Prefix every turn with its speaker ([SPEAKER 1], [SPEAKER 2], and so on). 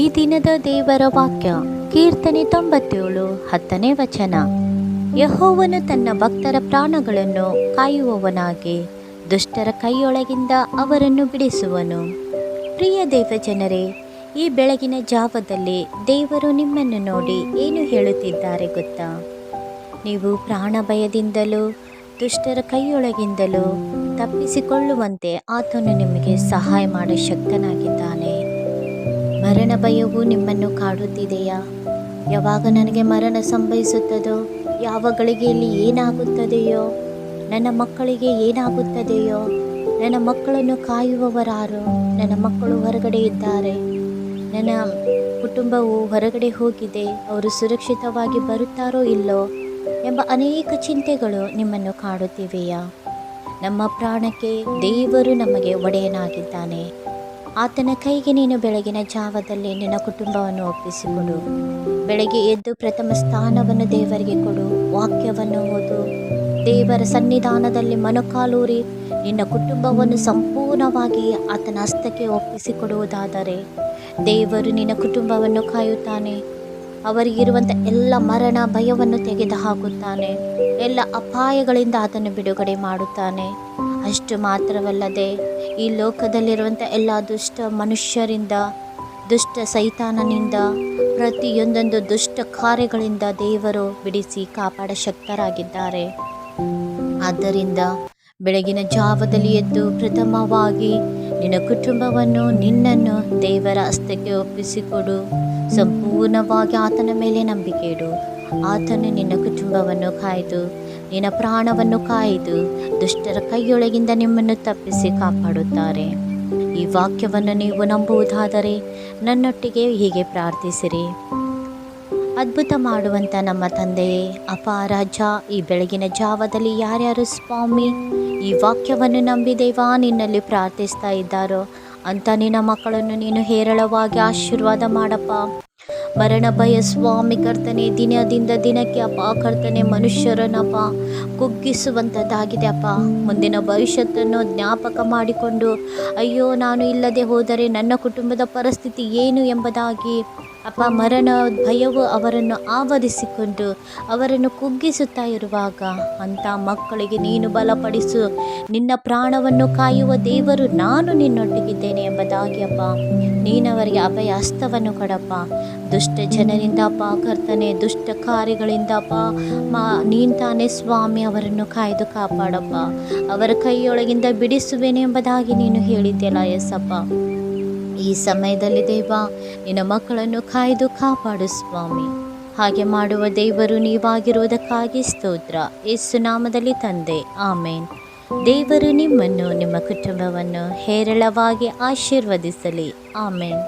[SPEAKER 1] ಈ ದಿನದ ದೇವರ ವಾಕ್ಯ ಕೀರ್ತನೆ ತೊಂಬತ್ತೇಳು ಹತ್ತನೇ ವಚನ ಯಹೋವನು ತನ್ನ ಭಕ್ತರ ಪ್ರಾಣಗಳನ್ನು ಕಾಯುವವನಾಗಿ ದುಷ್ಟರ ಕೈಯೊಳಗಿಂದ ಅವರನ್ನು ಬಿಡಿಸುವನು ಪ್ರಿಯ ದೇವಜನರೇ ಈ ಬೆಳಗಿನ ಜಾವದಲ್ಲಿ ದೇವರು ನಿಮ್ಮನ್ನು ನೋಡಿ ಏನು ಹೇಳುತ್ತಿದ್ದಾರೆ ಗೊತ್ತಾ ನೀವು ಪ್ರಾಣ ಭಯದಿಂದಲೂ ದುಷ್ಟರ ಕೈಯೊಳಗಿಂದಲೂ ತಪ್ಪಿಸಿಕೊಳ್ಳುವಂತೆ ಆತನು ನಿಮಗೆ ಸಹಾಯ ಮಾಡೋ ಶಕ್ತನಾಗಿದೆ ಮರಣ ಭಯವು ನಿಮ್ಮನ್ನು ಕಾಡುತ್ತಿದೆಯಾ ಯಾವಾಗ ನನಗೆ ಮರಣ ಸಂಭವಿಸುತ್ತದೋ ಯಾವ ಗಳಿಗೆಯಲ್ಲಿ ಏನಾಗುತ್ತದೆಯೋ ನನ್ನ ಮಕ್ಕಳಿಗೆ ಏನಾಗುತ್ತದೆಯೋ ನನ್ನ ಮಕ್ಕಳನ್ನು ಕಾಯುವವರಾರು ನನ್ನ ಮಕ್ಕಳು ಹೊರಗಡೆ ಇದ್ದಾರೆ ನನ್ನ ಕುಟುಂಬವು ಹೊರಗಡೆ ಹೋಗಿದೆ ಅವರು ಸುರಕ್ಷಿತವಾಗಿ ಬರುತ್ತಾರೋ ಇಲ್ಲೋ ಎಂಬ ಅನೇಕ ಚಿಂತೆಗಳು ನಿಮ್ಮನ್ನು ಕಾಡುತ್ತಿವೆಯಾ ನಮ್ಮ ಪ್ರಾಣಕ್ಕೆ ದೇವರು ನಮಗೆ ಒಡೆಯನಾಗಿದ್ದಾನೆ ಆತನ ಕೈಗೆ ನೀನು ಬೆಳಗಿನ ಜಾವದಲ್ಲಿ ನಿನ್ನ ಕುಟುಂಬವನ್ನು ಒಪ್ಪಿಸಿಕೊಡು ಬೆಳಗ್ಗೆ ಎದ್ದು ಪ್ರಥಮ ಸ್ಥಾನವನ್ನು ದೇವರಿಗೆ ಕೊಡು ವಾಕ್ಯವನ್ನು ಓದು ದೇವರ ಸನ್ನಿಧಾನದಲ್ಲಿ ಮನಕಾಲೂರಿ ನಿನ್ನ ಕುಟುಂಬವನ್ನು ಸಂಪೂರ್ಣವಾಗಿ ಆತನ ಹಸ್ತಕ್ಕೆ ಒಪ್ಪಿಸಿಕೊಡುವುದಾದರೆ ದೇವರು ನಿನ್ನ ಕುಟುಂಬವನ್ನು ಕಾಯುತ್ತಾನೆ ಅವರಿಗಿರುವಂಥ ಎಲ್ಲ ಮರಣ ಭಯವನ್ನು ತೆಗೆದು ಹಾಕುತ್ತಾನೆ ಎಲ್ಲ ಅಪಾಯಗಳಿಂದ ಅದನ್ನು ಬಿಡುಗಡೆ ಮಾಡುತ್ತಾನೆ ಅಷ್ಟು ಮಾತ್ರವಲ್ಲದೆ ಈ ಲೋಕದಲ್ಲಿರುವಂಥ ಎಲ್ಲ ದುಷ್ಟ ಮನುಷ್ಯರಿಂದ ದುಷ್ಟ ಸೈತಾನನಿಂದ ಪ್ರತಿಯೊಂದೊಂದು ದುಷ್ಟ ಕಾರ್ಯಗಳಿಂದ ದೇವರು ಬಿಡಿಸಿ ಕಾಪಾಡ ಶಕ್ತರಾಗಿದ್ದಾರೆ ಆದ್ದರಿಂದ ಬೆಳಗಿನ ಜಾವದಲ್ಲಿ ಎದ್ದು ಪ್ರಥಮವಾಗಿ ನಿನ್ನ ಕುಟುಂಬವನ್ನು ನಿನ್ನನ್ನು ದೇವರ ಹಸ್ತಕ್ಕೆ ಒಪ್ಪಿಸಿಕೊಡು ಸಂಪೂರ್ಣವಾಗಿ ಆತನ ಮೇಲೆ ನಂಬಿಕೆ ಇಡು ಆತನು ನಿನ್ನ ಕುಟುಂಬವನ್ನು ಕಾಯ್ದು ನಿನ್ನ ಪ್ರಾಣವನ್ನು ಕಾಯ್ದು ದುಷ್ಟರ ಕೈಯೊಳಗಿಂದ ನಿಮ್ಮನ್ನು ತಪ್ಪಿಸಿ ಕಾಪಾಡುತ್ತಾರೆ ಈ ವಾಕ್ಯವನ್ನು ನೀವು ನಂಬುವುದಾದರೆ ನನ್ನೊಟ್ಟಿಗೆ ಹೀಗೆ ಪ್ರಾರ್ಥಿಸಿರಿ ಅದ್ಭುತ ಮಾಡುವಂಥ ನಮ್ಮ ತಂದೆಯೇ ಅಪಾರಾಜ ಈ ಬೆಳಗಿನ ಜಾವದಲ್ಲಿ ಯಾರ್ಯಾರು ಸ್ವಾಮಿ ಈ ವಾಕ್ಯವನ್ನು ನಂಬಿದೇವಾ ನಿನ್ನಲ್ಲಿ ಪ್ರಾರ್ಥಿಸ್ತಾ ಇದ್ದಾರೋ ಅಂತ ನಿನ್ನ ಮಕ್ಕಳನ್ನು ನೀನು ಹೇರಳವಾಗಿ ಆಶೀರ್ವಾದ ಮಾಡಪ್ಪ ಮರಣ ಭಯ ಸ್ವಾಮಿ ಕರ್ತನೆ ದಿನದಿಂದ ದಿನಕ್ಕೆ ಅಪ್ಪ ಕರ್ತನೆ ಮನುಷ್ಯರನ್ನಪ್ಪ ಕುಗ್ಗಿಸುವಂಥದ್ದಾಗಿದೆ ಅಪ್ಪ ಮುಂದಿನ ಭವಿಷ್ಯತನ್ನು ಜ್ಞಾಪಕ ಮಾಡಿಕೊಂಡು ಅಯ್ಯೋ ನಾನು ಇಲ್ಲದೆ ಹೋದರೆ ನನ್ನ ಕುಟುಂಬದ ಪರಿಸ್ಥಿತಿ ಏನು ಎಂಬುದಾಗಿ ಅಪ್ಪ ಮರಣ ಭಯವು ಅವರನ್ನು ಆವರಿಸಿಕೊಂಡು ಅವರನ್ನು ಕುಗ್ಗಿಸುತ್ತಾ ಇರುವಾಗ ಅಂಥ ಮಕ್ಕಳಿಗೆ ನೀನು ಬಲಪಡಿಸು ನಿನ್ನ ಪ್ರಾಣವನ್ನು ಕಾಯುವ ದೇವರು ನಾನು ನಿನ್ನೊಟ್ಟಿಗಿದ್ದೇನೆ ಎಂಬುದಾಗಿ ಅಪ್ಪ ನೀನವರಿಗೆ ಅಭಯ ಹಸ್ತವನ್ನು ಕೊಡಪ್ಪ ದುಷ್ಟ ಜನರಿಂದ ಅಪ್ಪ ಕರ್ತನೆ ದುಷ್ಟ ಕಾರ್ಯಗಳಿಂದ ಅಪ್ಪ ಮಾ ನೀನು ತಾನೇ ಸ್ವಾಮಿ ಅವರನ್ನು ಕಾಯ್ದು ಕಾಪಾಡಪ್ಪ ಅವರ ಕೈಯೊಳಗಿಂದ ಬಿಡಿಸುವೇನೆ ಎಂಬುದಾಗಿ ನೀನು ಹೇಳಿದ್ದೆಲ್ಲ ಎಸ್ಸಪ್ಪ ಈ ಸಮಯದಲ್ಲಿ ದೇವ ನಿನ್ನ ಮಕ್ಕಳನ್ನು ಕಾಯ್ದು ಕಾಪಾಡು ಸ್ವಾಮಿ ಹಾಗೆ ಮಾಡುವ ದೇವರು ನೀವಾಗಿರುವುದಕ್ಕಾಗಿ ಸ್ತೋತ್ರ ಯೇಸು ನಾಮದಲ್ಲಿ ತಂದೆ ಆಮೇನ್ ದೇವರು ನಿಮ್ಮನ್ನು ನಿಮ್ಮ ಕುಟುಂಬವನ್ನು ಹೇರಳವಾಗಿ ಆಶೀರ್ವದಿಸಲಿ ಆಮೇನ್